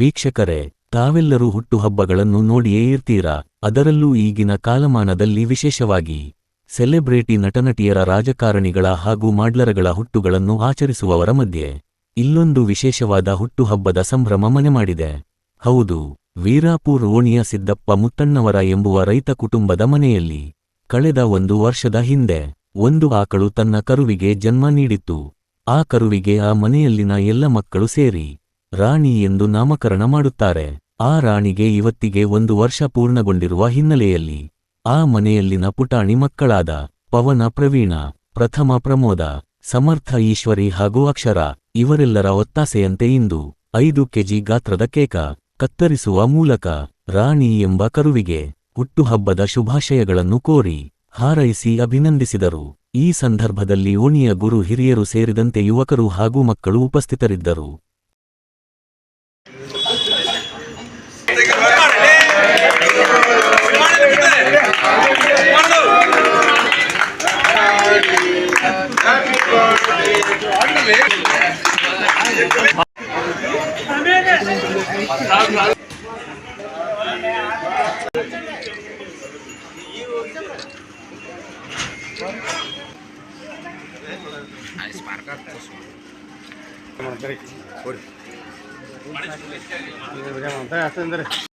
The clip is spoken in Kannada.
ವೀಕ್ಷಕರೇ, ತಾವೆಲ್ಲರೂ ಹುಟ್ಟುಹಬ್ಬಗಳನ್ನು ನೋಡಿಯೇ ಇರ್ತೀರಾ? ಅದರಲ್ಲೂ ಈಗಿನ ಕಾಲಮಾನದಲ್ಲಿ ವಿಶೇಷವಾಗಿ ಸೆಲೆಬ್ರಿಟಿ ನಟನಟಿಯರ ರಾಜಕಾರಣಿಗಳ ಹಾಗೂ ಮಾಡ್ಲರಗಳ ಹುಟ್ಟುಗಳನ್ನು ಆಚರಿಸುವವರ ಮಧ್ಯೆ ಇಲ್ಲೊಂದು ವಿಶೇಷವಾದ ಹುಟ್ಟುಹಬ್ಬದ ಸಂಭ್ರಮ ಮನೆ ಮಾಡಿದೆ. ಹೌದು, ವೀರಾಪುರ್ ಓಣಿಯ ಸಿದ್ದಪ್ಪ ಮುತ್ತಣ್ಣವರ ಎಂಬುವ ರೈತ ಕುಟುಂಬದ ಮನೆಯಲ್ಲಿ ಕಳೆದ ಒಂದು ವರ್ಷದ ಹಿಂದೆ ಒಂದು ಆಕಳು ತನ್ನ ಕರುವಿಗೆ ಜನ್ಮ ನೀಡಿತ್ತು. ಆ ಕರುವಿಗೆ ಆ ಮನೆಯಲ್ಲಿನ ಎಲ್ಲ ಮಕ್ಕಳು ಸೇರಿ ರಾಣಿ ಎಂದು ನಾಮಕರಣ ಮಾಡುತ್ತಾರೆ. ಆ ರಾಣಿಗೆ ಇವತ್ತಿಗೆ ಒಂದು ವರ್ಷ ಪೂರ್ಣಗೊಂಡಿರುವ ಹಿನ್ನೆಲೆಯಲ್ಲಿ, ಆ ಮನೆಯಲ್ಲಿನ ಪುಟಾಣಿ ಮಕ್ಕಳಾದ ಪವನ, ಪ್ರವೀಣ, ಪ್ರಥಮ ಪ್ರಮೋದ, ಸಮರ್ಥ, ಈಶ್ವರಿ ಹಾಗೂ ಅಕ್ಷರ ಇವರೆಲ್ಲರ ಒತ್ತಾಸೆಯಂತೆ ಇಂದು ಐದು ಕೆಜಿ ಗಾತ್ರದ ಕೇಕ ಕತ್ತರಿಸುವ ಮೂಲಕ ರಾಣಿ ಎಂಬ ಕರುವಿಗೆ ಹುಟ್ಟುಹಬ್ಬದ ಶುಭಾಶಯಗಳನ್ನು ಕೋರಿ ಹಾರೈಸಿ ಅಭಿನಂದಿಸಿದರು. ಈ ಸಂದರ್ಭದಲ್ಲಿ ಓಣಿಯ ಗುರು ಹಿರಿಯರು ಸೇರಿದಂತೆ ಯುವಕರು ಹಾಗೂ ಮಕ್ಕಳು ಉಪಸ್ಥಿತರಿದ್ದರು. ¡Ay, Sparta! ¡Ay, Sparta! ¡Ay, Sparta!